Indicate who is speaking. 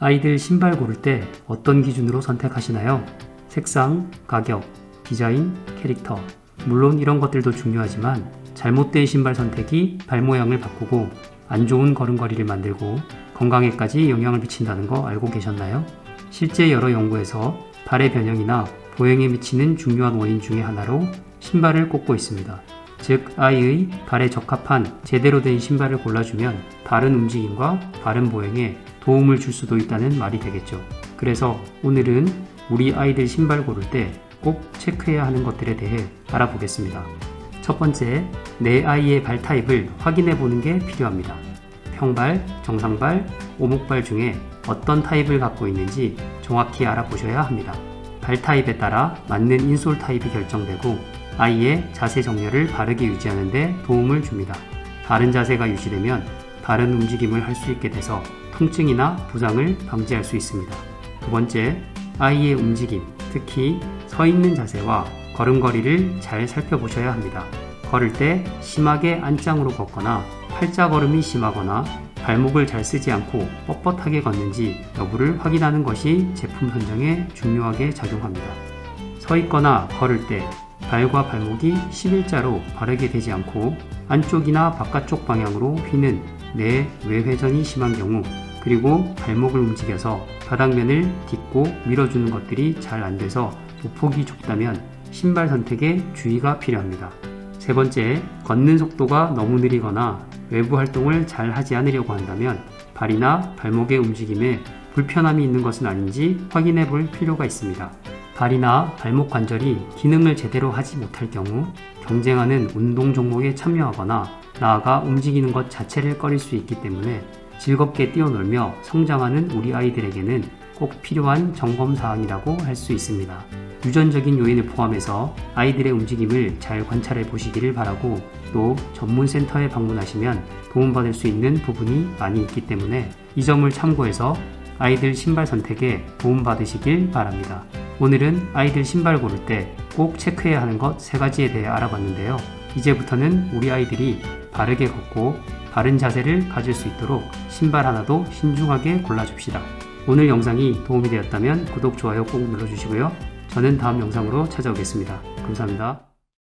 Speaker 1: 아이들 신발 고를 때 어떤 기준으로 선택하시나요? 색상, 가격, 디자인, 캐릭터. 물론 이런 것들도 중요하지만 잘못된 신발 선택이 발 모양을 바꾸고 안 좋은 걸음걸이를 만들고 건강에까지 영향을 미친다는 거 알고 계셨나요? 실제 여러 연구에서 발의 변형이나 보행에 미치는 중요한 원인 중의 하나로 신발을 꼽고 있습니다. 즉, 아이의 발에 적합한 제대로 된 신발을 골라주면 바른 움직임과 바른 보행에 도움을 줄 수도 있다는 말이 되겠죠. 그래서 오늘은 우리 아이들 신발 고를 때 꼭 체크해야 하는 것들에 대해 알아보겠습니다. 첫 번째, 내 아이의 발 타입을 확인해 보는 게 필요합니다. 평발, 정상발, 오목발 중에 어떤 타입을 갖고 있는지 정확히 알아보셔야 합니다. 발 타입에 따라 맞는 인솔 타입이 결정되고 아이의 자세 정렬을 바르게 유지하는 데 도움을 줍니다. 바른 자세가 유지되면 바른 움직임을 할 수 있게 돼서 통증이나 부상을 방지할 수 있습니다. 두 번째, 아이의 움직임, 특히 서 있는 자세와 걸음걸이를 잘 살펴보셔야 합니다. 걸을 때 심하게 안짱으로 걷거나 팔자 걸음이 심하거나 발목을 잘 쓰지 않고 뻣뻣하게 걷는지 여부를 확인하는 것이 제품 선정에 중요하게 작용합니다. 서 있거나 걸을 때 발과 발목이 11자로 바르게 되지 않고 안쪽이나 바깥쪽 방향으로 휘는 내 외회전이 심한 경우 그리고 발목을 움직여서 바닥면을 딛고 밀어주는 것들이 잘 안 돼서 보폭이 좁다면 신발 선택에 주의가 필요합니다. 세 번째, 걷는 속도가 너무 느리거나 외부 활동을 잘 하지 않으려고 한다면 발이나 발목의 움직임에 불편함이 있는 것은 아닌지 확인해 볼 필요가 있습니다. 발이나 발목 관절이 기능을 제대로 하지 못할 경우 경쟁하는 운동 종목에 참여하거나 나아가 움직이는 것 자체를 꺼릴 수 있기 때문에 즐겁게 뛰어놀며 성장하는 우리 아이들에게는 꼭 필요한 점검 사항이라고 할 수 있습니다. 유전적인 요인을 포함해서 아이들의 움직임을 잘 관찰해 보시기를 바라고 또 전문 센터에 방문하시면 도움받을 수 있는 부분이 많이 있기 때문에 이 점을 참고해서 아이들 신발 선택에 도움받으시길 바랍니다. 오늘은 아이들 신발 고를 때 꼭 체크해야 하는 것 세 가지에 대해 알아봤는데요. 이제부터는 우리 아이들이 바르게 걷고 바른 자세를 가질 수 있도록 신발 하나도 신중하게 골라줍시다. 오늘 영상이 도움이 되었다면 구독, 좋아요 꼭 눌러주시고요. 저는 다음 영상으로 찾아오겠습니다. 감사합니다.